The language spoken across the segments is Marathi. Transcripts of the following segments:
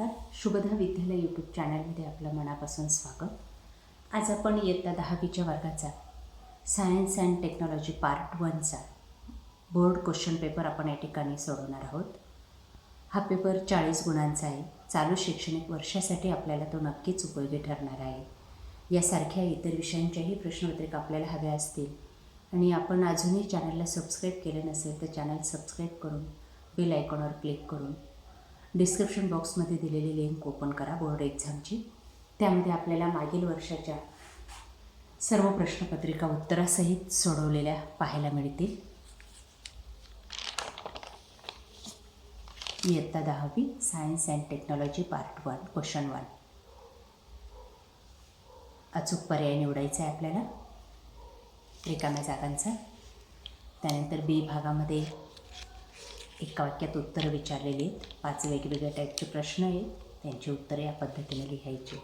नमस्कार. शुभदा विद्यालय यूट्यूब चॅनलमध्ये आपलं मनापासून स्वागत. आज आपण इयत्ता दहावीच्या वर्गाचा सायन्स अँड टेक्नॉलॉजी पार्ट वनचा बोर्ड क्वेश्चन पेपर आपण या ठिकाणी सोडवणार आहोत. हा पेपर चाळीस गुणांचा आहे. चालू शैक्षणिक वर्षासाठी आपल्याला तो नक्कीच उपयोगी ठरणार आहे. यासारख्या इतर विषयांच्याही प्रश्नपत्रिका आपल्याला हव्या असतील आणि आपण अजूनही चॅनलला सबस्क्राईब केले नसेल तर चॅनल सबस्क्राईब करून बेल आयकॉनवर क्लिक करून डिस्क्रिप्शन बॉक्समध्ये दिलेली लिंक ओपन करा बोर्ड एक्झामची त्यामध्ये आपल्याला मागील वर्षाच्या सर्व प्रश्नपत्रिका उत्तरासहित सोडवलेल्या पाहायला मिळतील. इयत्ता दहावी science and technology part one question one अचूक पर्याय निवडायचा आहे आपल्याला. रिकाम्या जागांचा. त्यानंतर बी भागामध्ये एका वाक्यात उत्तरं विचारलेली आहेत. पाच वेगवेगळ्या टाईपचे प्रश्न आहेत. त्यांची उत्तरं या पद्धतीने लिहायची.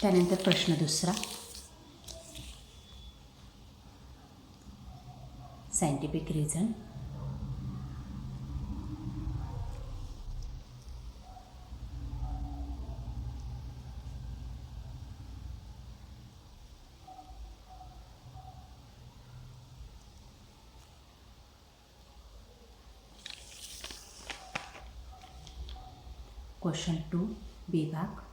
त्यानंतर प्रश्न दुसरा. Scientific reason question two B भाग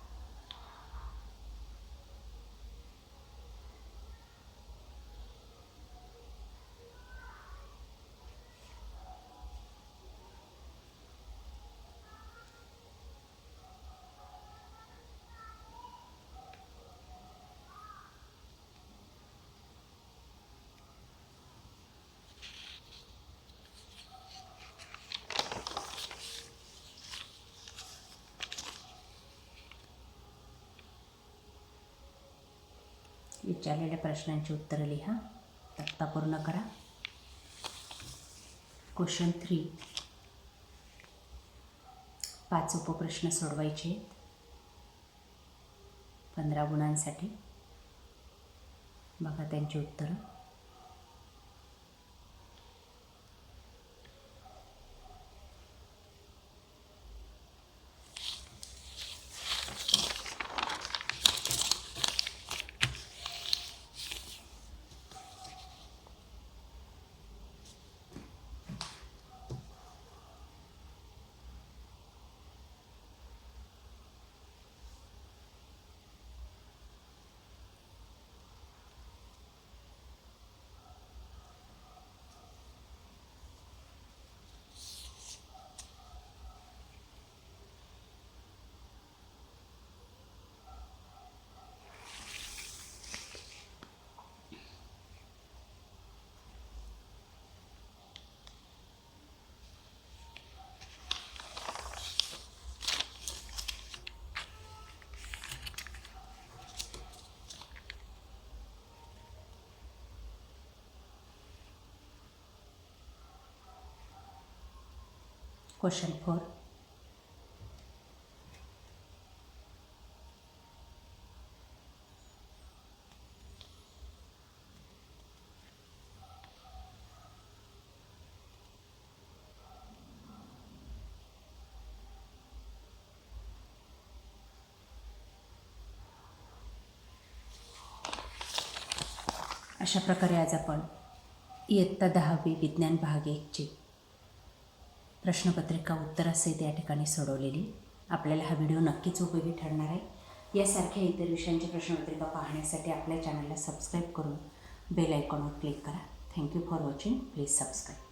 विचारलेल्या प्रश्नांची उत्तरं लिहा. तक्ता पूर्ण करा. क्वेश्चन थ्री पाच उपप्रश्न सोडवायचे आहेत. पंधरा गुणांसाठी. बघा त्यांची उत्तरं. Question four. अशा प्रकारे आज आपण इयत्ता दहावी विज्ञान भाग एकची प्रश्नपत्रिका उत्तर असेल या ठिकाणी सोडवलेली. आपल्याला हा व्हिडिओ नक्कीच उपयोगी ठरणार आहे. यासारख्या इतर विषयांची प्रश्नपत्रिका पाहण्यासाठी आपल्या चॅनलला सबस्क्राईब करून बेल आयकॉनवर क्लिक करा. Thank you for watching please subscribe